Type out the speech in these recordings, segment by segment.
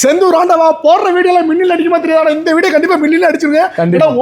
செந்தூர் ஆண்டவா போடுற வீடியோல மின்னில் அடிக்குமா தெரியாதா? இந்த வீடியோ கண்டிப்பா மின்னில் அடிச்சிருங்க.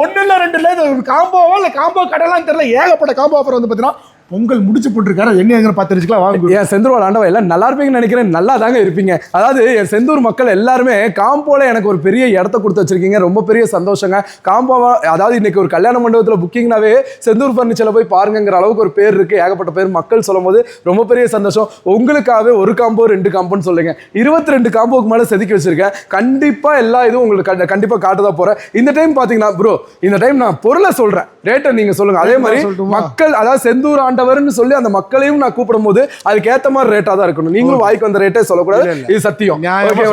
ஒண்ணு இல்ல ரெண்டு இல்ல காம்போவா இல்ல காம்போ கடைலாம் தெரியல. ஏகப்பட்ட காம்போ ஆஃபர் வந்து பாத்தீங்கன்னா பொங்கல் முடிச்சு போட்டுருக்காரு என்ன எங்க பார்த்து தெரிஞ்சுக்கலாம்? வாங்க என் செந்தூர் ஆண்டவா எல்லாம் நல்லா இருப்பீங்கன்னு நினைக்கிறேன் நல்லா தாங்க இருப்பீங்க. அதாவது என் செந்தூர் மக்கள் எல்லாருமே காம்போல எனக்கு ஒரு பெரிய இடத்த கொடுத்து வச்சிருக்கீங்க. ரொம்ப பெரிய சந்தோஷங்க. காம்போவா அதாவது இன்னைக்கு ஒரு கல்யாண மண்டபத்தில் புக்கிங்னாவே செந்தூர் ஃபர்னிச்சர்ல போய் பாருங்கிற அளவுக்கு ஒரு பேர் இருக்கு. ஏகப்பட்ட பேர் மக்கள் சொல்லும் போது ரொம்ப பெரிய சந்தோஷம். உங்களுக்காகவே ஒரு காம்போ ரெண்டு காம்போன்னு சொல்லுங்க. இருபத்தி ரெண்டு காம்போக்கு மேலே செதுக்கி வச்சிருக்கேன். கண்டிப்பா எல்லா இதுவும் உங்களுக்கு கண்டி- கண்டிப்பா காட்டுதா போறேன். இந்த டைம் பாத்தீங்கன்னா ப்ரோ இந்த டைம் நான் பொருளை சொல்றேன். ரேட்டை நீங்க சொல்லுங்க. அதே மாதிரி? மக்கள் அதாவது செந்தூர் ஆண்டவர்னு சொல்லி அந்த மக்களையும் நான் கூப்பிடும் போது அதுக்கு ஏத்த மாதிரி ரேட்டா தான் இருக்கணும். நீங்களும் வாய்க்கு வந்த ரேட்டே சொல்லக்கூடாது. இது சத்தியம்.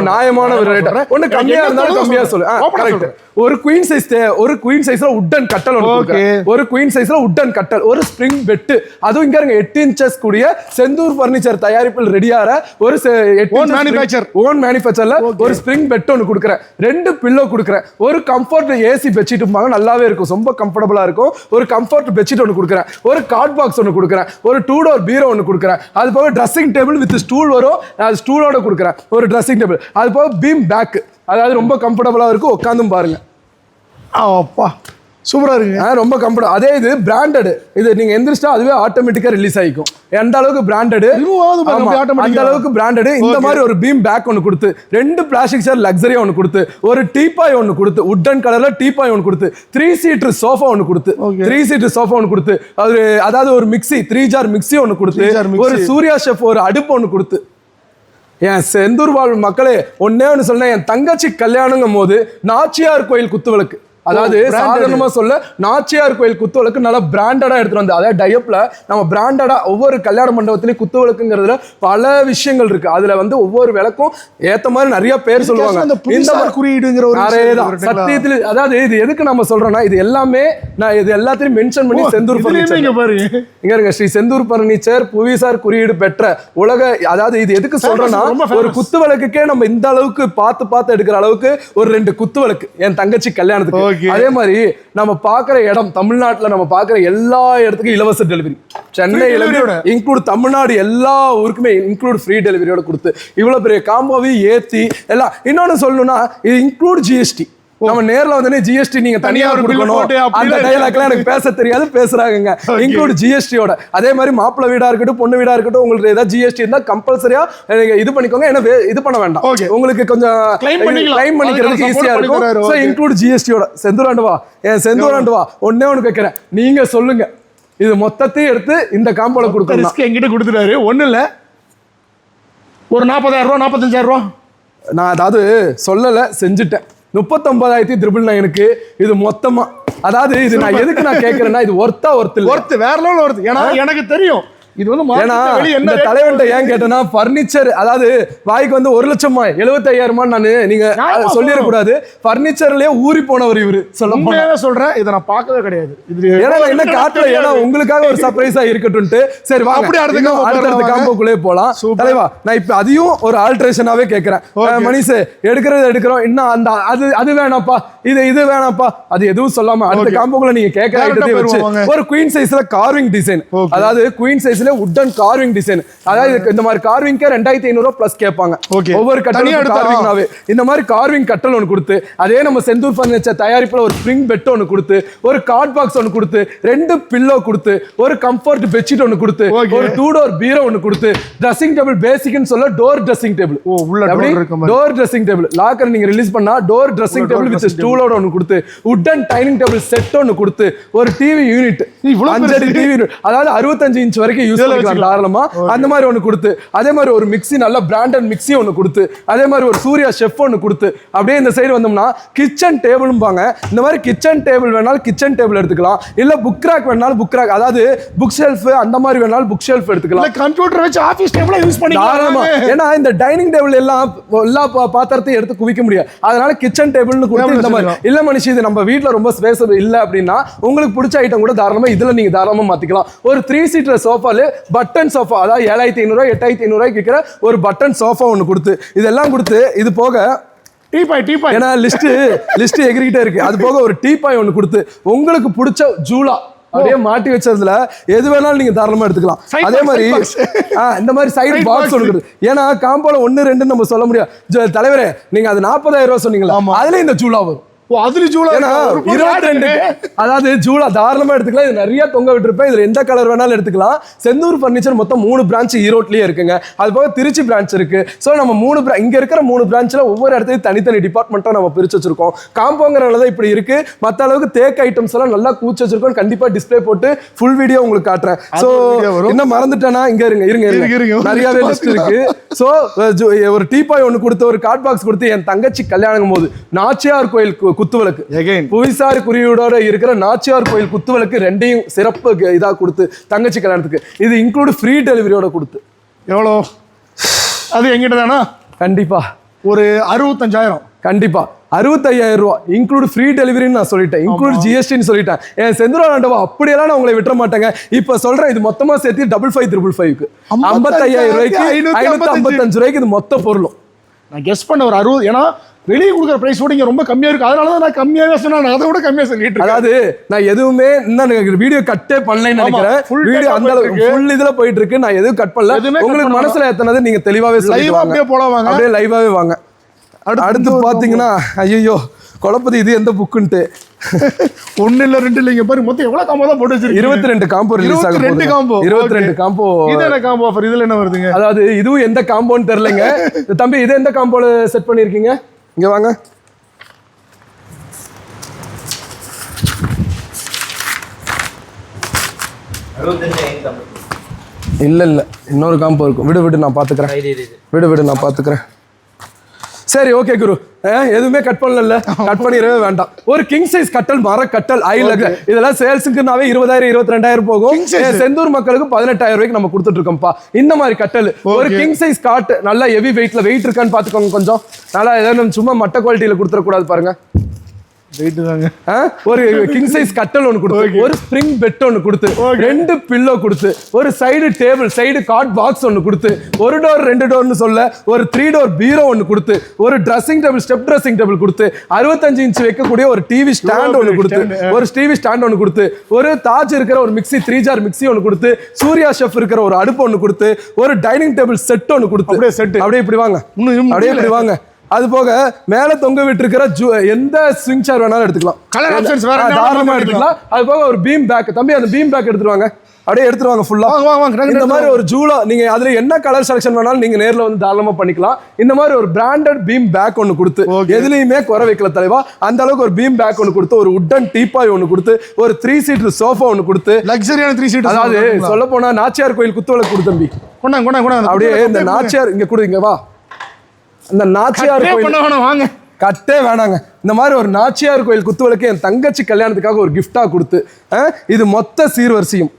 நியாயமான ஒரு ரேட் சொல்றேன். ஒண்ணு கம்மியா என்ன இருந்தாலும் தோணுதோ கம்மியா சொல்றேன். சொல்லு கரெக்ட். ஒரு குயின் சைஸ் ஒரு குயின் சைஸ்ல உட்டன் கட்டல் ஒன்று. ஒரு குயின் சைஸ்ல உட்டன் கட்டல். ஒரு ஸ்ப்ரிங் பெட் அதுவும் இங்க இருங்க எட்டு இன்ச்சஸ் கூடிய செந்தூர் பர்னிச்சர் தயாரிப்பில் ரெடியார ஒரு Own manufacture. ஓன் மேனுஃபேக்சர்ல ஒரு ஸ்ப்ரிங் பெட் ஒன்று கொடுக்குறேன். ரெண்டு பில்லோ கொடுக்குறேன். ஒரு கம்ஃபர்ட் ஏசி பெட்ஷீட் நல்லாவே இருக்கும். ரொம்ப கம்ஃபர்டபுளா இருக்கும். ஒரு கம்ஃபர்ட் பெட்ஷீட் ஒன்று கொடுக்குறேன். ஒரு கார்ட் பாக்ஸ் ஒன்று கொடுக்குறேன். ஒரு டூ டோர் பீரோ ஒன்று கொடுக்குறேன். அது போக ட்ரெஸ்ஸிங் டேபிள் வித் ஸ்டூல் வரும். அது ஸ்டூலோட கொடுக்குறேன். ஒரு ட்ரெஸ்ஸிங் டேபிள் அது போக பீம் பேக்கு அதாவது ரொம்ப கம்ஃபர்டபுளாக இருக்கும் உட்காந்தும் பாருங்க. ஆ, அப்பா. சூப்பரா இருக்குங்க ஆ, ரொம்ப கம்ஃபர்ட் அதே இது பிராண்டட் இது நீங்க எந்திரிச்சா அதுவே ஆட்டோமேட்டிக்கா ரிலீஸ் ஆயிக்கும் எந்த அளவுக்கு பிராண்டட் அந்த. அளவுக்கு பிராண்டட் இந்த. மாதிரி ஒரு பீம் பேக் ஒன்னு கொடுத்து ரெண்டு பிளாஸ்டிக் சேர் லக்ஸரியா ஒன்னு கொடுத்து ஒரு டீபாய் ஒன்னு கொடுத்து உட்டன் கலர்ல டீபாய் ஒன்னு கொடுத்து த்ரீ சீட்டர் சோஃபா ஒன்னு கொடுத்து. த்ரீ சீட்டர் சோஃபா ஒன்னு கொடுத்து அது அதாவது ஒரு மிக்ஸி த்ரீ ஜார் மிக்ஸி ஒன்னு Three jar கொடுத்து. ஒரு சூர்யா ஷெஃப் ஒரு அடுப்பு ஒன்னு கொடுத்து என் செந்தூர் வாழ் மக்களே ஒன்னே ஒன்று சொன்னேன் என் தங்கச்சி கல்யாணங்கும் போது நாச்சியார் கோயில் குத்துவிளக்கு அதாவது. சாதாரணமா சொல்ல நாச்சியார் கோயில் குத்துவிளக்கு நல்லா பிராண்டடா எடுத்துட்டு வந்து அதாவது டைப்ல நம்ம பிராண்டடா ஒவ்வொரு கல்யாண மண்டபத்திலயும் குத்துவிளக்குங்கிறதுல பல விஷயங்கள் இருக்கு அதுல வந்து ஒவ்வொரு விளக்கும் ஏத்த மாதிரி நிறைய பேர் சொல்லுவாங்க புவிசார் குறியீடுங்கிற ஒரு? சத்தியத்துல அதாவது இது எதுக்கு நம்ம சொல்றோம்னா இது எல்லாமே நான் இது எல்லாத்தையும் மென்ஷன் பண்ணி செந்தூர் furniture. இங்க இருங்க ஸ்ரீ செந்தூர் பர்னிச்சர் புவிசார் குறியீடு பெற்ற உலக அதாவது இது எதுக்கு சொல்றேன்னா. ஒரு குத்து விளக்குக்கே நம்ம இந்த அளவுக்கு பார்த்து பார்த்து எடுக்கிற அளவுக்கு ஒரு ரெண்டு குத்து விளக்கு என் தங்கச்சி கல்யாணத்துக்கு. அதே மாதிரி நம்ம பார்க்குற இடம் தமிழ்நாட்டுல நம்ம பார்க்குற எல்லா இடத்துக்கும் இலவச டெலிவரி சென்னையில delivery-யோட. இன்க்ளூட் தமிழ்நாடு எல்லா ஊருக்குமே இன்க்ளூட் ஃப்ரீ டெலிவரியோட கொடுத்து இவ்வளவு பெரிய காம்போவையும் ஏத்தி எல்லாம். இன்னொன்னு சொல்லணும்னா இது இன்க்ளூட் ஜிஎஸ்டி நம்ம நேர்ல வந்து ஜிஎஸ்டி நீங்க தனியா கொடுக்கணும். அந்த டைலாக்லாம் எனக்கு பேச தெரியாது பேசுறாங்கங்க. இன்க்ளூட் ஜிஎஸ்டியோட அதே மாதிரி மாப்பிள்ளை வீடா இருக்கட்டும் பொண்ணு வீடா இருக்கட்டும் உங்களுக்கு ஏதாவது ஜிஎஸ்டி இருந்தா கம்பல்சரியா நீங்க இது பண்ணிக்கோங்க. ஏன்னா இது பண்ண வேண்டாம். உங்களுக்கு கொஞ்சம். கிளைம் பண்ணிக்கிறதுக்கு ஈஸியா இருக்கும். ஸோ. இன்க்ளூட் ஜிஎஸ்டியோட செந்தூராண்டு வா. என் செந்தூராண்டு வா. ஒன்னே ஒன்று கேட்கிறேன் நீங்க சொல்லுங்க. இது மொத்தத்தையும் எடுத்து இந்த காம்போல கொடுக்கணும் ரிஸ்க் என்கிட்ட கொடுத்துட்டாரு. ஒண்ணு இல்ல. ஒரு நாற்பதாயிரம் ரூபா நாற்பத்தஞ்சாயிரம் ரூபா. நான் அதாவது சொல்லலை செஞ்சுட்டேன். முப்பத்தொன்பதாயிரத்தி த்ரிபிள் நைனுக்கு இது மொத்தமா அதாவது இது நான் எதுக்கு நான் கேட்கறேன்னா இது ஒர்த்தா ஒர்த்து ஒருத்து வேற லெவல் வருது ஏன்னா எனக்கு தெரியும். இது வந்து ஏன்னா இந்த தலைவன்ட்ட? ஏன் கேட்டேன்னா பர்னிச்சர் அதாவது வாய்க்கு வந்து ஒரு லட்சமா எழுபத்தையாயிரமா நான் நீங்க சொல்லிடக்கூடாது. பர்னிச்சர்லயே ஊறி போனவர் இவரு சொல்ல சொல்றேன் இதை நான் பார்க்கவே கிடையாது. இது ஏன்னா என்ன காட்டல? ஏன்னா உங்களுக்காக ஒரு சர்ப்ரைஸா இருக்கட்டும்ட்டு. சரி வாங்க. அப்படி அடுத்த காம்போக்குள்ளே போலாம். தலைவா நான் இப்ப அதையும் ஒரு ஆல்ட்ரேஷனாவே கேட்கறேன் மணிஷ் எடுக்கிறது எடுக்கிறோம். இன்னும் அந்த அது அது வேணாப்பா இது இது வேணாப்பா அது எதுவும் சொல்லாம அடுத்த. காம்போக்குள்ள நீங்க கேட்கற. ஒரு குயின் சைஸ்ல கார்விங் டிசைன். அதாவது குயின் சைஸ்ல உட்டன் கார்விங் டிசைன் அதாவது இந்த மாதிரி கார்விங்க்கே ரெண்டாயிரத்தி ஐநூறு பிளஸ் கேட்பாங்க. ஒவ்வொரு? கார்விங்னாவே இந்த மாதிரி கார்விங் கட்டல் ஒன்று கொடுத்து அதே நம்ம செந்தூர் ஃபர்னிச்சர் தயாரிப்புல ஒரு ஸ்ப்ரிங் பெட் ஒன்று கொடுத்து ஒரு கார்ட் பாக்ஸ் ஒன்று கொடுத்து ரெண்டு பில்லோ கொடுத்து ஒரு கம்ஃபர்ட் பெட்ஷீட் ஒன்று கொடுத்து. ஒரு டூ டோர் பீரோ ஒன்று கொடுத்து ட்ரெஸ்ஸிங் டேபிள் பேசிக்னு சொல்ல டோர் ட்ரெஸ்ஸிங் டேபிள் ஓ, உள்ள. டோர் ட்ரெஸ்ஸிங் டேபிள் லாக்கர் நீங்க ரிலீஸ் பண்ணா டோர் ட்ரெஸ்ஸிங் டேபிள் வித் ஸ்டூலோட ஒன்று கொடுத்து உட்டன் டைனிங் டேபிள் செட் ஒன்று கொடுத்து ஒரு டிவி யூனிட் பெருசு. டிவி அதாவது அறுபத்தஞ்சு இன்ச் வரைக்கும் யூஸ் பண்ணிக்கலாம் வச்சுக்கலாம். தாராளமா. அந்த மாதிரி ஒன்று கொடுத்து. அதே மாதிரி ஒரு மிக்ஸி நல்ல பிராண்டட் மிக்ஸி ஒன்று கொடுத்து. அதே மாதிரி ஒரு சூர்யா ஷெஃப் ஒன்று கொடுத்து. அப்படியே இந்த சைடு வந்தோம்னா கிச்சன் டேபிளும்பாங்க இந்த மாதிரி கிச்சன் டேபிள் வேணாலும் கிச்சன் டேபிள் எடுத்துக்கலாம். இல்ல புக் ரேக் வேணாலும் புக் ரேக் அதாவது புக் ஷெல்ஃப் அந்த மாதிரி வேணாலும் புக் ஷெல்ஃப் எடுத்துக்கலாம் கம்ப்யூட்டர் வச்சு ஆபீஸ் டேபிள யூஸ் தாராளமா. பண்ணிக்கலாம் ஏன்னா இந்த டைனிங் டேபிள் எல்லாம் எல்லா பாத்திரத்தையும் எடுத்து குவிக்க முடியாது. அதனால கிச்சன் டேபிள்னு கொடுத்து இந்த மாதிரி. இல்ல மனுஷி இது நம்ம வீட்ல ரொம்ப ஸ்பேஸ் இல்ல அப்படின்னா உங்களுக்கு பிடிச்ச ஐட்டம் கூட தாராளமா இதுல நீங்க தாராளமா மாத்திக்கலாம். ஒரு த்ரீ சீட்டர் சோஃபால பட்டன் சோஃபா அதாவது ஏழாயிரத்தி ஐநூறு எட்டாயிரத்தி ஐநூறுவாய்க்கு விற்கிற ஒரு பட்டன் சோஃபா ஒன்று கொடுத்து. இதெல்லாம் கொடுத்து இது போக டீ பாய் டீ பாய் ஏன்னா லிஸ்ட் லிஸ்ட் எகிரிக்கிட்டே இருக்கு. அது போக ஒரு டீ பாய் ஒன்று கொடுத்து. உங்களுக்கு பிடிச்ச ஜூலா அப்படியே மாட்டி வச்சதுல எது வேணாலும் நீங்க தாராளமா எடுத்துக்கலாம். அதே மாதிரி இந்த மாதிரி சைடு பாக்ஸ். ஒன்று இருக்குது ஏன்னா காம்போல ஒன்னு ரெண்டு நம்ம சொல்ல முடியாது. தலைவரே நீங்க அது நாற்பதாயிரம் ரூபாய் சொன்னீங்களா. அதுல இந்த ஜூலா வரும். அதுல ஜூலா இருபத்தி ரெண்டு அதாவது ஜூலா தாராளமா எடுத்துக்கலாம். இது நிறைய தொங்க விட்டுருப்பேன். இதுல எந்த கலர் வேணாலும் எடுத்துக்கலாம். செந்தூர் ஃபர்னிச்சர் மொத்தம் மூணு பிரான்ச் ஈரோட்லயே இருக்குங்க. அது போக திருச்சி பிரான்ச் இருக்கு. ஸோ நம்ம மூணு இங்க இருக்கிற மூணு பிரான்ச்ல ஒவ்வொரு இடத்துலையும் தனித்தனி டிபார்ட்மெண்ட்டா நம்ம பிரிச்சு வச்சிருக்கோம். காம்போங்கிறனால தான் இப்படி இருக்கு. மத்த அளவுக்கு தேக் ஐட்டம்ஸ் எல்லாம் நல்லா கூச்சு வச்சிருக்கோம். கண்டிப்பா டிஸ்ப்ளே போட்டு ஃபுல் வீடியோ உங்களுக்கு காட்டுறேன். ஸோ. என்ன மறந்துட்டேனா? இங்க இருங்க இருங்க இருங்க, நிறையவே லிஸ்ட் இருக்கு. ஸோ ஒரு டீபாய் ஒன்று கொடுத்து ஒரு கார்ட் பாக்ஸ் கொடுத்து என் தங்கச்சி கல்யாணம் போது நாச்சியார் கோயில் குத்துவிளக்கு. Again. புவிசார் குறியீடோட இருக்கிற நாச்சியார் கோயில் குத்துவிளக்கு ரெண்டையும் சிறப்பு க- இதா கொடுத்து தங்கச்சி கல்யாணத்துக்கு. இது இன்க்ளூட் ஃப்ரீ டெலிவரியோட கொடுத்து. எவ்வளோ? அது எங்கிட்ட தானா? கண்டிப்பா. ஒரு அறுபத்தஞ்சாயிரம். கண்டிப்பா. அறுபத்தையாயிரம் ரூபா. இன்க்ளூட் ஃப்ரீ டெலிவரின்னு நான் சொல்லிட்டேன். இன்க்ளூட் ஜிஎஸ்டின்னு சொல்லிட்டேன். என் செந்துராண்டவா அப்படியெல்லாம் நான் உங்களை விட்டுற மாட்டேங்க. இப்போ சொல்றேன் இது மொத்தமா சேர்த்து டபுள் ஃபைவ் த்ரிபிள் ஃபைவ்க்கு ஐம்பத்தையாயிரம் ரூபாய்க்கு ஐநூத்தி ஐநூத்தி ஐம்பத்தஞ்சு ரூபாய்க்கு இது மொத்த பொருளும். நான் கெஸ் பண்ண ஒரு அறுபது ஏன்னா வெளியே கொடுக்குற பிரைஸ் கூட இங்க ரொம்ப கம்மியா இருக்கு. அதனால தான் நான் கம்மியாவே சொன்னேன். நான் அதை விட கம்மியா சொல்லிட்டு அதாவது நான் எதுவுமே இன்னும் வீடியோ கட்டே பண்ணலைன்னு நினைக்கிறேன். வீடியோ அந்த அளவுக்கு. ஃபுல் இதுல போயிட்டு இருக்கு. நான் எதுவும் கட் பண்ணல. உங்களுக்கு. மனசுல எத்தனது நீங்க தெளிவாவே லைவா சொல்லிடுவாங்க. அப்படியே போலாம் வாங்க. அப்படியே லைவாவே வாங்க. அடுத்து பாத்தீங்கன்னா ஐயோ குழப்பது இது எந்த புக்குன்ட்டு ஒண்ணு இல்ல ரெண்டு இல்ல இங்க பாரு மொத்தம் எவ்வளவு காம்போ தான் போட்டு வச்சிருக்கீங்க? இருபத்தி ரெண்டு காம்போ ரிலீஸ் ஆக 22 combo. இருபத்தி ரெண்டு. காம்போ இது என்ன காம்போ ஆஃபர் இதுல என்ன வருதுங்க? அதாவது இதுவும் எந்த காம்போன்னு தெரியலங்க. தம்பி இது எந்த காம்போல செட் பண்ணிருக்கீங்க இங்க வாங்க. இல்ல இல்ல. இன்னொரு காம்போ இருக்கும். விடு விடு நான் இது. விடு விடு நான் பாத்துக்கிறேன். சரி ஓகே குரு. எதுவுமே கட் பண்ணல கட் பண்ணிடவே வேண்டாம். ஒரு கிங் சைஸ் கட்டல் மர கட்டல் ஐ லக் இதெல்லாம் சேல்ஸுக்குனாவே இருபதாயிரம் இருபத்தி ரெண்டாயிரம் போகும் செந்தூர் மக்களுக்கு பதினெட்டாயிரம் ரூபாய்க்கு நம்ம கொடுத்துட்டு இருக்கோம்ப்பா இந்த மாதிரி கட்டல். ஒரு. கிங் சைஸ் காட்டு நல்லா ஹெவி வெயிட்ல வெயிட் இருக்கான்னு பாத்துக்கோங்க கொஞ்சம். நல்லா ஏதாவது சும்மா மட்ட குவாலிட்டியில கொடுத்துடக்கூடாது பாருங்க? ஒரு கிங் சைஸ் கட்டல் ஒன்று கொடுத்து ஒரு ஸ்ப்ரிங் பெட் ஒன்று கொடுத்து ரெண்டு பில்லோ கொடுத்து ஒரு side table side card box ஒன்று கொடுத்து ஒரு டோர் ரெண்டு டோர்னு சொல்ல ஒரு த்ரீ டோர் பீரோ ஒன்று கொடுத்து ஒரு dressing table step dressing table கொடுத்து அறுபத்தஞ்சு இன்ச் வைக்கக்கூடிய ஒரு டிவி ஸ்டாண்ட் ஒன்று கொடுத்து. ஒரு டிவி ஸ்டாண்ட் ஒன்று கொடுத்து ஒரு தாஜ் இருக்கிற ஒரு மிக்ஸி த்ரீ ஜார் மிக்ஸி ஒன்று கொடுத்து சூர்யா ஷெஃப் இருக்கிற ஒரு அடுப்பு ஒன்று கொடுத்து ஒரு டைனிங் டேபிள் செட் ஒன்று கொடுத்து அப்படியே set. அப்படியே இப்படி வாங்க அப்படியே. இப்படி வாங்க அது போக மேல தொங்க விட்டுருக்கிற ஜு- எந்த ஸ்விங் சேர் வேணாலும் எடுத்துக்கலாம். Colour options வேற தாராளமா எடுத்துக்கலாம். அது போக ஒரு பீம் பேக் தம்பி அந்த பீம் பேக் எடுத்துட்டு வாங்க அப்படியே எடுத்துட்டு வாங்க ஃபுல்லா இந்த மாதிரி ஒரு ஜூலா நீங்க அதுல என்ன கலர் செலக்ஷன் வேணாலும் நீங்க நேர்ல வந்து தாராளமா பண்ணிக்கலாம். இந்த மாதிரி ஒரு பிராண்டட் பீம் பேக் ஒன்னு கொடுத்து. எதுலயுமே குறை வைக்கல தலைவா. அந்த அளவுக்கு ஒரு பீம் பேக் ஒன்னு கொடுத்து ஒரு உட்டன் டீப்பாய் ஒன்னு கொடுத்து ஒரு த்ரீ சீட்டர் சோஃபா ஒன்னு கொடுத்து. லக்ஸரியான த்ரீ சீட் அதாவது சொல்ல போனா நாச்சியார் கோயில் குத்துவிளக்கு கொடு தம்பி. கொண்டாங்க கொண்டாங்க அப்படியே இந்த நாச்சியார் இங்க கொடு இங்க வா. இந்த நாச்சியார் கோயில் வாங்க. கட்டே வேணாங்க. இந்த மாதிரி ஒரு நாச்சியார் கோயில் குத்துவிளக்கு என் தங்கச்சி கல்யாணத்துக்காக ஒரு gift-ஆ கொடுத்து இது மொத்த சீர்வரிசையும்.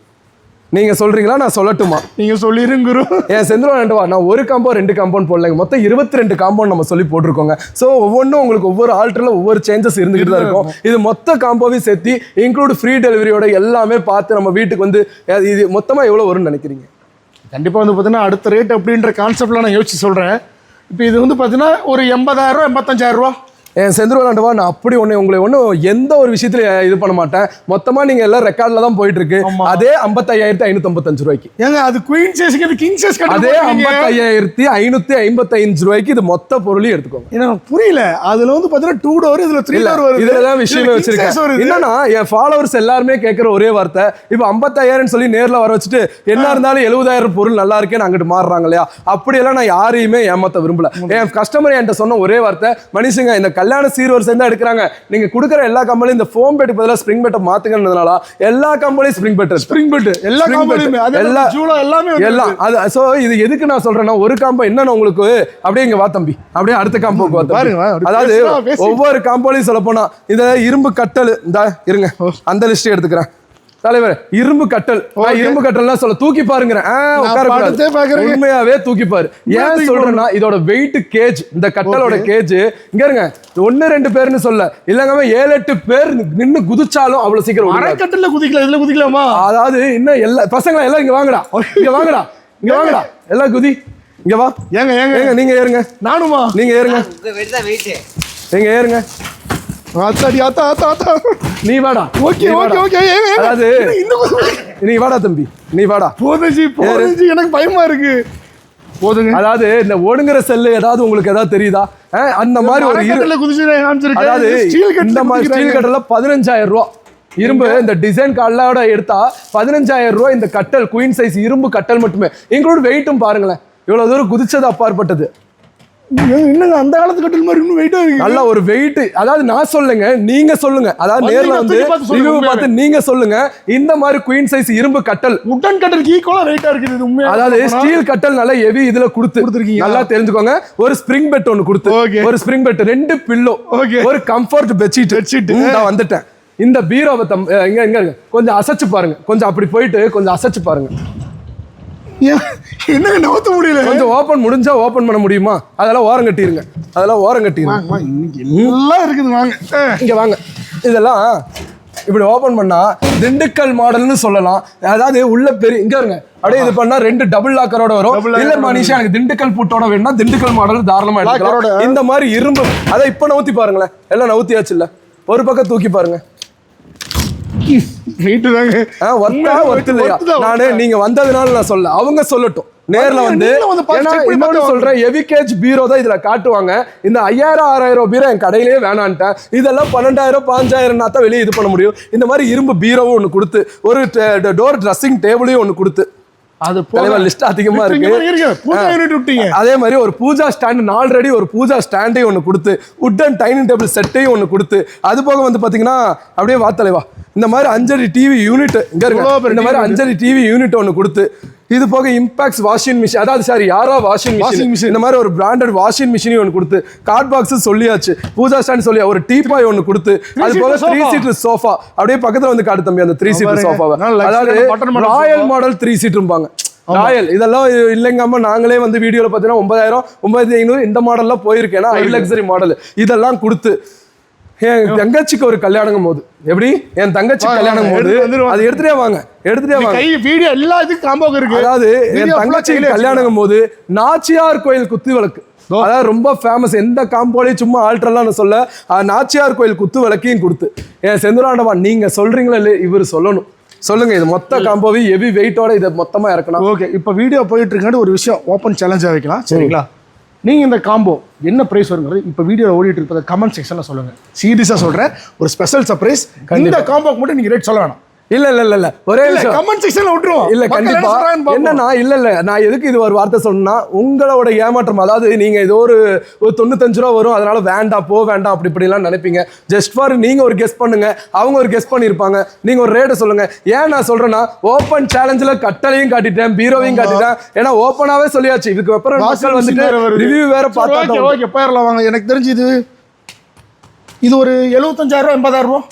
நீங்க சொல்றீங்களா? நான் சொல்லட்டுமா? நீங்க சொல்லிருங்க குரு. என் செந்திரவா நான் ஒரு காம்போ ரெண்டு காம்பவுண்ட் போடலைங்க. மொத்தம் இருபத்தி ரெண்டு காம்பவுண்ட் நம்ம சொல்லி போட்டிருக்கோங்க. ஸோ ஒவ்வொன்றும் உங்களுக்கு ஒவ்வொரு ஆல்டரில் ஒவ்வொரு சேஞ்சஸ் இருந்துகிட்டு தான் இருக்கும். இது மொத்த காம்போவையும் சேர்த்து இன்க்ளூட் ஃப்ரீ டெலிவரியோட எல்லாமே பார்த்து நம்ம வீட்டுக்கு வந்து இது மொத்தமாக எவ்வளோ வரும்னு நினைக்கிறீங்க? கண்டிப்பா வந்து பாத்தீங்கன்னா அடுத்த ரேட் அப்படின்ற கான்செப்ட்ல நான் யோசிச்சு சொல்றேன். இப்போ இது வந்து பார்த்தீங்கன்னா ஒரு எண்பதாயிரம் ரூபா எண்பத்தஞ்சாயிரம் ரூபா. என் செந்திரவாண்டவா நான் அப்படி ஒன்று உங்களை ஒன்றும் எந்த ஒரு விஷயத்துல இது பண்ண மாட்டேன். மொத்தமாக நீங்கள் எல்லாம் ரெக்கார்டில் தான் போயிட்டு இருக்கு. அதே ஐம்பத்தையாயிரத்தி ஐநூற்றம்பத்தஞ்சு ரூபாய்க்கு. ஏங்க அது குயின் சைஸ்க்கு இது கிங் சைஸ் அதே ஐம்பத்தையாயிரத்தி ஐநூற்றி ஐம்பத்தஞ்சு ரூபாய்க்கு இது மொத்த பொருளையும் எடுத்துக்கோங்க. எனக்கு புரியல. அதுல வந்து பாத்தீங்கன்னா டூ டோர் இதுல த்ரீ டோர் வருது. விஷயமே இதுல king size வச்சிருக்கேன். என்னன்னா என் ஃபாலோவர்ஸ் எல்லாருமே கேட்கிற ஒரே வார்த்தை இப்போ ஐம்பத்தாயிரம் சொல்லி நேர்ல வர வச்சுட்டு என்ன இருந்தாலும் எழுபதாயிரம் பொருள் நல்லா இருக்கேன்னு அங்கிட்டு மாறுறாங்க இல்லையா? அப்படியெல்லாம் நான் யாரையுமே ஏமாத்த விரும்பல. என் கஸ்டமர் என்கிட்ட சொன்ன ஒரே வார்த்தை மனுஷங்க இந்த கல்யாண சீர்வரிசை தான் எடுக்கிறாங்க. நீங்க கொடுக்குற எல்லா கம்பெனியும் இந்த ஃபோம் பெட் பதிலாக ஸ்ப்ரிங் பெட்டை மாத்துங்கன்றதுனால எல்லா கம்பெனியும் ஸ்ப்ரிங் பெட் ஸ்ப்ரிங் பெட் எல்லா அதே எல்லா- ஜூலா எல்லாமே எல்லாம் அது சோ இது எதுக்கு நான் சொல்றேன்னா ஒரு காம்போ என்னன்னு உங்களுக்கு அப்படியே இங்க வா தம்பி. அப்படியே அடுத்த காம்போக்கு வா அதாவது. ஒவ்வொரு காம்போலையும் சொல்ல போனா இந்த இரும்பு கட்டல் இந்த இருங்க. அந்த லிஸ்ட் எடுத்துக்கிறேன். தலைவர் இரும்பு கட்டல். இரும்பு கட்டல்லாம் சொல்ல தூக்கி பார்க்கறேங்க. உண்மையாவே தூக்கி பாரு. ஏன் சொல்றேன்னா இதோட வெயிட் கேஜ் இந்த கட்டலோட கேஜ் இங்க இருங்க. ஒன்னு ரெண்டு பேர்னு சொல்ல. இல்லங்க ஏழு எட்டு பேர் நின்னு குதிச்சாலும் அவ்வளவு சீக்கிரம். அரைக்கட்டில் குதிக்கல இதுல குதிக்கலாமா? அதாவது இன்னும் எல்லா பசங்களா எல்லாம் இங்க வாங்கடா. இங்க வாங்கடா. இங்க வாங்கடா. எல்லாம் குதி. இங்க வா. ஏங்க ஏங்க. ஏங்க நீங்க ஏறுங்க. நானுமா? நீங்க ஏறுங்க. உங்க வெயிட் தான் வெயிட் நீங்க ஏறுங்க. ஆத்தாடி ஆத்தா ஆத்தா ஆத்தா நீ வாடா. Okay okay. ஓகே அதாவது நீ வாடா தம்பி. நீ வாடா. போதும் ஜி, எனக்கு பயமா இருக்கு. போதுங்க அதாவது இந்த ஒடுங்குற செல்லு ஏதாவது உங்களுக்கு ஏதாவது தெரியுதா? அந்த மாதிரி ஒரு. அதாவது இந்த மாதிரி ஸ்டீல். கட்டல பதினஞ்சாயிரம் ரூபா. இரும்பு இந்த டிசைன் கார்டோட எடுத்தா பதினஞ்சாயிரம் ரூபாய் இந்த கட்டல் குயின் சைஸ் இரும்பு கட்டல் மட்டுமே. இன்க்ளூட் வெயிட்டும் பாருங்களேன். இவ்வளவு தூரம் குதிச்சது அப்பாற்பட்டது என்னங்க அந்த காலத்து கட்டில் மாதிரி இன்னும் வெயிட்டா இருக்கு? நல்ல ஒரு வெயிட் அதாவது நான் சொல்லுங்க நீங்க சொல்லுங்க. அதாவது நேர்ல வந்து ரிவ்யூ பார்த்து நீங்க சொல்லுங்க. இந்த மாதிரி குயின் சைஸ் இரும்பு கட்டல். உட்டன் கட்டலுக்கு ஈக்குவலா வெயிட்டா இருக்குது இது உண்மையா அதாவது ஸ்டீல் கட்டல் நல்லா ஹெவி இதுல கொடுத்து. கொடுத்திருக்கீங்க. நல்லா தெரிஞ்சுக்கோங்க. ஒரு ஸ்ப்ரிங் பெட் ஒன்னு கொடுத்து. ஒரு ஸ்ப்ரிங் பெட் ரெண்டு பில்லோ. ஒரு கம்ஃபர்ட் பெட்ஷீட் Bedsheet. நான் வந்துட்டேன். இந்த பீரோவை தம் இங்க இங்க இருங்க. கொஞ்சம் அசைச்சு பாருங்க. கொஞ்சம் அப்படி போயிட்டு கொஞ்சம் அசைச்சு பாருங்க. ஏன், என்னங்க நகர்த்த முடியல? கொஞ்சம் ஓபன் முடிஞ்சா ஓபன் பண்ண முடியுமா? அதெல்லாம் ஓரம் கட்டிருங்க. அதெல்லாம் ஓரம் இன்னைக்கு எல்லாம் இருக்குது வாங்க. இங்க வாங்க. இதெல்லாம் இப்படி ஓபன் பண்ணா திண்டுக்கல் மாடல்னு சொல்லலாம். அதாவது உள்ள பெரிய இங்க இருங்க. அப்படியே இது பண்ணா ரெண்டு டபுள் லாக்கரோட வரும். இல்ல வரும். மனிஷா எனக்கு திண்டுக்கல் பூட்டோட வேணும்னா திண்டுக்கல் மாடல் தாராளமா. எடுக்கலாம் இந்த மாதிரி இரும்பு அதை இப்ப நவுத்தி பாருங்களேன். எல்லாம் நவுத்தியாச்சு இல்ல? ஒரு பக்கம் தூக்கி பாருங்க. வெயிட் தாங்க உண்மையாவே ஒர்த்து இல்லையா? நானு. நீங்க வந்ததுனால நான் சொல்ல அவங்க சொல்லட்டும். நேர்ல வந்து இன்னொன்னு சொல்றேன் ஹெவி கேஜ் பீரோ தான் இதுல காட்டுவாங்க. இந்த ஐயாயிரம் ஆறாயிரம் பீரோ என் கடையிலேயே வேணான்ட்டேன். இதெல்லாம் பன்னெண்டாயிரம் பாஞ்சாயிரம்னா தான் வெளியே இது பண்ண முடியும். இந்த மாதிரி இரும்பு பீரோவும் ஒன்று கொடுத்து ஒரு டோர் ட்ரெஸ்ஸிங் டேபிளையும் ஒன்று கொடுத்து. அது தலைவர் லிஸ்ட் அதிகமா இருக்கு. அதே மாதிரி ஒரு பூஜா ஸ்டாண்ட் ஆல்ரெடி ஒரு பூஜா ஸ்டாண்டையும் ஒன்று கொடுத்து உட்டன் டைனிங் டேபிள் செட்டையும் ஒன்று கொடுத்து அது போக வந்து பார்த்தீங்கன்னா அப்படியே வா தலைவா. இந்த மாதிரி அஞ்சடி டிவி யூனிட் இங்க பெரிய இந்த மாதிரி அஞ்சடி டிவி யூனிட் ஒன்று கொடுத்து இது போக இம்பாக்ஸ் வாஷிங் மிஷின் அதாவது சாரி யாரா வாஷிங் Washing மிஷின். இந்த மாதிரி ஒரு பிராண்டட் வாஷிங் மிஷினையும் ஒன்று கொடுத்து கார்ட் பாக்ஸ் சொல்லியாச்சு. பூஜா ஸ்டாண்ட் சொல்லி ஒரு டீபாய் ஒன்று கொடுத்து அது போக த்ரீ. சீட்டர் சோஃபா அப்படியே பக்கத்துல வந்து காட்டு தம்பி அந்த த்ரீ சீட்டர். சோஃபாவை அதாவது ராயல். மாடல் த்ரீ சீட்டும்பாங்க ராயல் இதெல்லாம் இல்லைங்காம நாங்களே வந்து வீடியோல பார்த்தீங்கன்னா ஒன்பதாயிரம் ஒன்பதாயிரத்தி ஐநூறு இந்த மாடல்லாம் போயிருக்கேன் ஹை லக்ஸரி மாடல் இதெல்லாம் கொடுத்து என் தங்கச்சிக்கு ஒரு கல்யாணம் போது. எப்படி? என் தங்கச்சி கல்யாணம் போது. அது எடுத்துட்டே வாங்க. எடுத்துட்டே வாங்க. வீடியோ எல்லா இதுக்கும் காம்போக்கு இருக்கு. அதாவது என் Video full ஆ தங்கச்சி கையிலே கல்யாணம் போது நாச்சியார் கோயில் குத்து விளக்கு. அதாவது ரொம்ப ஃபேமஸ் எந்த காம்போலையும் சும்மா ஆல்ட்ரெல்லாம் நான் சொல்ல நாச்சியார் கோயில் குத்து விளக்கையும் கொடுத்து. என் செந்துராண்டவா நீங்க சொல்றீங்களா இல்லையா? இவர் சொல்லணும். சொல்லுங்க இது மொத்த காம்போவி ஹெவி வெயிட்டோட இதை மொத்தமா இறக்கணும். ஓகே இப்போ வீடியோ போயிட்டு இருக்காண்டு ஒரு விஷயம் ஓப்பன் சேலஞ்சாக வைக்கலாம். சரிங்களா? நீங்க இந்த காம்போ என்ன பிரைஸ் வருங்கிறது இப்போ வீடியோ ஓடிட்டு இருப்பதை கமெண்ட் செக்ஷன்ல சொல்லுங்க. சீரியஸா சொல்றேன். ஒரு ஸ்பெஷல் சர்ப்ரைஸ் இந்த காம்போக்கு மட்டும் நீங்க ரேட் சொல்ல வேணாம். இல்ல இல்ல இல்ல இல்ல. ஒரே விஷயம் கமெண்ட் செக்ஷன்ல விட்டுருவோம். இல்ல கண்டிப்பா. என்னன்னா இல்ல இல்ல. நான் எதுக்கு இது ஒரு வார்த்தை சொன்னா உங்களோட ஏமாற்றம் அதாவது நீங்க ஏதோ ஒரு ஒரு தொண்ணூத்தஞ்சு ரூபா வரும் அதனால வேண்டாம் போ வேண்டாம் அப்படி இப்படி எல்லாம் நினைப்பீங்க. ஜஸ்ட் ஃபார் நீங்க ஒரு கெஸ் பண்ணுங்க அவங்க ஒரு கெஸ் பண்ணிருப்பாங்க நீங்க ஒரு ரேட்டை சொல்லுங்க. ஏன் நான் சொல்றேன்னா ஓப்பன் சேலஞ்சில் கட்டளையும் காட்டிட்டேன் பீரோவையும் காட்டிட்டேன். ஏன்னா ஓப்பனாவே சொல்லியாச்சு. இதுக்கு அப்புறம் மக்கள் வந்துட்டு ரிவ்யூ வேற பார்த்தா ஓகே தான் ஓகே போயிடலாம் வாங்க. எனக்கு தெரிஞ்சு இது இது ஒரு எழுபத்தஞ்சாயிரம் ரூபா எண்பதாயிரம் ரூபா?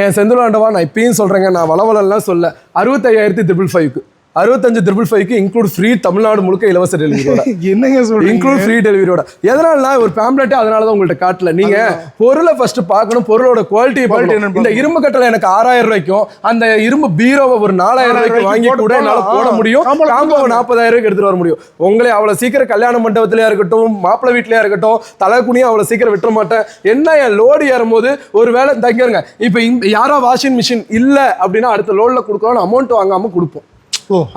என் செந்திலாண்டவா நான் இப்பயும் சொல்கிறேங்க நான் வளவலெல்லாம் சொல்ல. அறுபத்தையாயிரத்தி ட்ரிபிள் ஃபைவ்க்கு அறுபத்தஞ்சு ட்ரிபிள் ஃபைவ்க்கு இன்க்ளூட் ஃப்ரீ தமிழ்நாடு முழுக்க இலவச டெலிவரியோட என்னங்க சொல்றீங்க? இன்க்ளூட் ஃப்ரீ டெலிவரியோட எதனால ஒரு பேம்லெட்டே அதனால தான் உங்கள்ட்ட காட்டல. நீங்க பொருளை ஃபர்ஸ்ட் பார்க்கணும் பொருளோட குவாலிட்டி இந்த இரும்பு கட்டளை எனக்கு ஆறாயிரம் ரூபாய்க்கும் அந்த இரும்பு பீரோவை ஒரு நாலாயிரம் ரூபாய்க்கு வாங்கி கூட என்னால. போட முடியும். காம்போல காம்போ கொடுக்கலாம். நாற்பதாயிரம் ரூபாய்க்கு எடுத்துட்டு வர முடியும். உங்களை அவ்வளவு சீக்கிரம் கல்யாண மண்டபத்திலயா இருக்கட்டும் மாப்பிள்ளை வீட்லயா இருக்கட்டும் தலை குனியா அவ்வளவு சீக்கிரம் விட்டுற மாட்டேன். என்ன என் லோடு ஏறும்போது ஒரு வேலை தங்கிருங்க இப்போ யாரோ வாஷிங் மிஷின் இல்ல அப்படின்னா அடுத்த லோட்ல கொடுக்கணும் அமௌண்ட் வாங்காம கொடுப்போம்.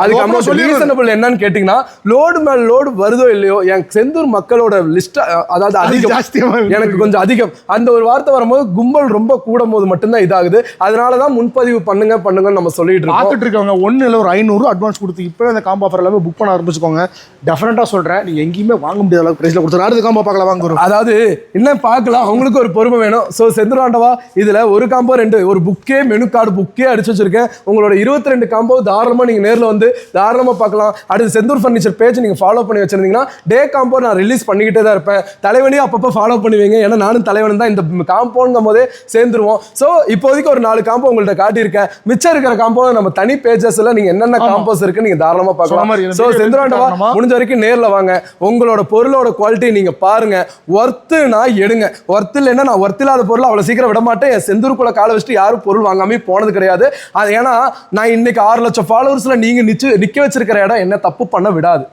அதுக்கு அமௌண்ட் ரீசனபிள் என்னன்னு கேட்டீங்கன்னா லோடு மேல லோடு வருதோ இல்லையோ என் செந்தூர் மக்களோட லிஸ்ட் அதாவது அதிகம். எனக்கு கொஞ்சம் அதிகம். அந்த ஒரு வார்த்தை வரும்போது கும்பல் ரொம்ப கூடும் போது மட்டும்தான் இதாகுது. அதனால தான் முன்பதிவு பண்ணுங்க பண்ணுங்கன்னு நம்ம சொல்லிட்டு இருக்கோம். பார்த்துட்டு இருக்கவங்க ஒன்று இல்லை ஒரு ஐநூறு அட்வான்ஸ் கொடுத்து இப்போ அந்த காம்போ ஆஃபர் எல்லாமே புக் பண்ண ஆரம்பிச்சுக்கோங்க. டெஃபினட்டாக சொல்கிறேன் நீங்கள் எங்கேயுமே வாங்க முடியாத அளவுக்கு ப்ரைஸில் கொடுத்துரு அடுத்த காம்போ பார்க்கலாம் வாங்க வரும் அதாவது என்ன பார்க்கலாம் அவங்களுக்கு ஒரு பொறுமை வேணும். ஸோ செந்துராண்டவா இதுல ஒரு காம்போ ரெண்டு ஒரு புக்கே மெனு கார்டு புக்கே அடிச்சு வச்சிருக்கேன். உங்களோட இருபத்தி ரெண்டு காம்போ தாராளமா நீங்க நேர்ல வந்து தாராளமா பார்க்கலாம். அடுத்து செந்தூர் ஃபர்னிச்சர் பேஜ் நீங்க ஃபாலோ பண்ணி வச்சிருந்தீங்கன்னா டே காம்போ நான் ரிலீஸ் பண்ணிக்கிட்டே தான் இருப்பேன். தலைவனையும் அப்பப்போ ஃபாலோ பண்ணுவீங்க. ஏன்னா நானும் தலைவன் தான் இந்த காம்போங்கும் போதே சேர்ந்துருவோம். ஸோ இப்போதைக்கு ஒரு நாலு காம்போ உங்கள்ட்ட காட்டியிருக்கேன். மிச்சம் இருக்கிற காம்போ நம்ம தனி பேஜஸ்ல நீங்க என்னென்ன காம்போஸ் இருக்கு நீங்க தாராளமா பார்க்கலாம். ஸோ செந்துராண்டவா முடிஞ்ச வரைக்கும் நேர்ல வாங்க. உங்களோட பொருளோட குவாலிட்டி நீங்க பாருங்க. ஒர்த்துனா எடுங்க. ஒர்த்து இல்லைன்னா நான் ஒர்த்து இல்லாத பொருள் அவ்வளவு சீக்கிரம் விட மாட்டேன். என் செந்தூருக்குள்ள காலை வச்சுட்டு யாரும் பொருள் வாங்காம போனது கிடையாது. அது ஏன்னா நான் இன்னைக்கு ஆறு லட்சம் ஃபாலோவர்ஸ்ல நீங்கள் நிச்சு நிக்க வச்சிருக்கிற இடம் என்ன? தப்பு பண்ண விடாது.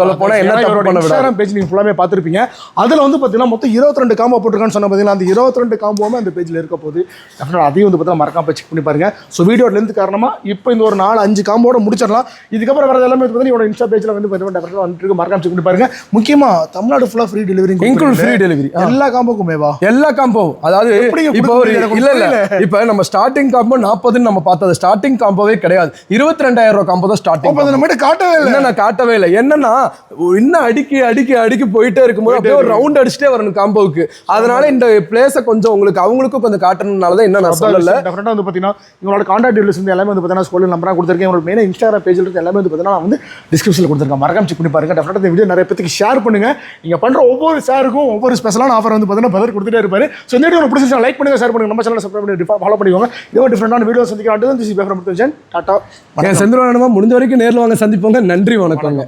சொல்ல போனா என்ன தப்பு பண்ண இன்ஸ்டாகிராம் பேஜ் நீங்க ஃபுல்லாமே பார்த்துருப்பீங்க. அதுல வந்து பாத்தீங்கன்னா மொத்தம் 22 ரெண்டு காம்போ போட்டிருக்கான்னு சொன்ன பாத்தீங்கன்னா அந்த 22 ரெண்டு காம்போமே அந்த பேஜ்ல இருக்க போகுது. Definitely அதையும் வந்து பார்த்தீங்கன்னா மறக்காம செக் பண்ணி பாருங்க. ஸோ வீடியோ லென்த் காரணமா இப்போ இந்த ஒரு நாலு அஞ்சு காம்போட முடிச்சிடலாம். இதுக்கப்புறம் வரது எல்லாமே வந்து பார்த்தீங்கன்னா இவரோட இன்ஸ்டா பேஜ்ல வந்து பார்த்தீங்கன்னா வந்துட்டு மறக்காம செக் பண்ணி பாருங்க. முக்கியமா தமிழ்நாடு ஃபுல்லா free delivery include free delivery எல்லா காம்போக்குமேவா எல்லா காம்போ அதாவது இப்போ ஒரு இல்ல. இப்போ நம்ம ஸ்டார்டிங் காம்போ நாற்பதுன்னு நம்ம பார்த்தது ஸ்டார்டிங் காம்போவே கிடையாது. இருபத்தி ரெண்டாயிரம் ரூபாய் காம்போ தான் ஸ்டார்டிங் நம்மகிட்ட காட்டவே இல்லை. என்ன நான் காட்டவே இல்லை. என்னன்னா இன்னும் அடுக்கி அடுக்கி அடுக்கி போயிட்டே இருக்கும்போது அப்படியே ஒரு ரவுண்ட் அடிச்சுட்டே வரணும் காம்போவுக்கு அதனால இந்த பிளேஸை கொஞ்சம் உங்களுக்கு அவங்களுக்கும் கொஞ்சம் காட்டணும்னால தான் என்ன நான் சொல்லல. டெஃபினட்டாக வந்து பார்த்தீங்கன்னா உங்களோட கான்டாக்ட் டீடைல்ஸ் வந்து எல்லாமே வந்து பார்த்தீங்கன்னா ஸ்கூலில் நம்பராக கொடுத்துருக்கேன். உங்களோட மெயின் இன்ஸ்டாகிராம் பேஜில் இருந்து எல்லாமே வந்து பார்த்தீங்கன்னா நான் வந்து டிஸ்கிரிப்ஷனில் கொடுத்துருக்கேன். மறக்காம செக் பண்ணி பாருங்க. டெஃபினட்டாக இந்த வீடியோ நிறைய பேருக்கு ஷேர் பண்ணுங்க. நீங்கள் பண்ணுற ஒவ்வொரு ஷேருக்கும் ஒவ்வொரு ஸ்பெஷலான ஆஃபர் வந்து பார்த்தீங்கன்னா பதில் கொடுத்துட்டே இருப்பாரு. ஸோ இந்த வீடியோ பிடிச்சிருந்தா லைக் பண்ணுங்க ஷேர் பண்ணுங்க. நம்ம சேனல் சப்ஸ்கிரைப் பண்ணி ஃபாலோ பண்ணிக்கோங்க. இதோ டிஃப்ரெண்டான வீடியோ சந்திக்கலாம். திஸ் இஸ் பேஃபர் டாட்டா என் செந்தில் முடிஞ்ச வரைக்கும் நேர்ல வாங்க சந்திப்போங்க. நன்றி வணக்கங்க.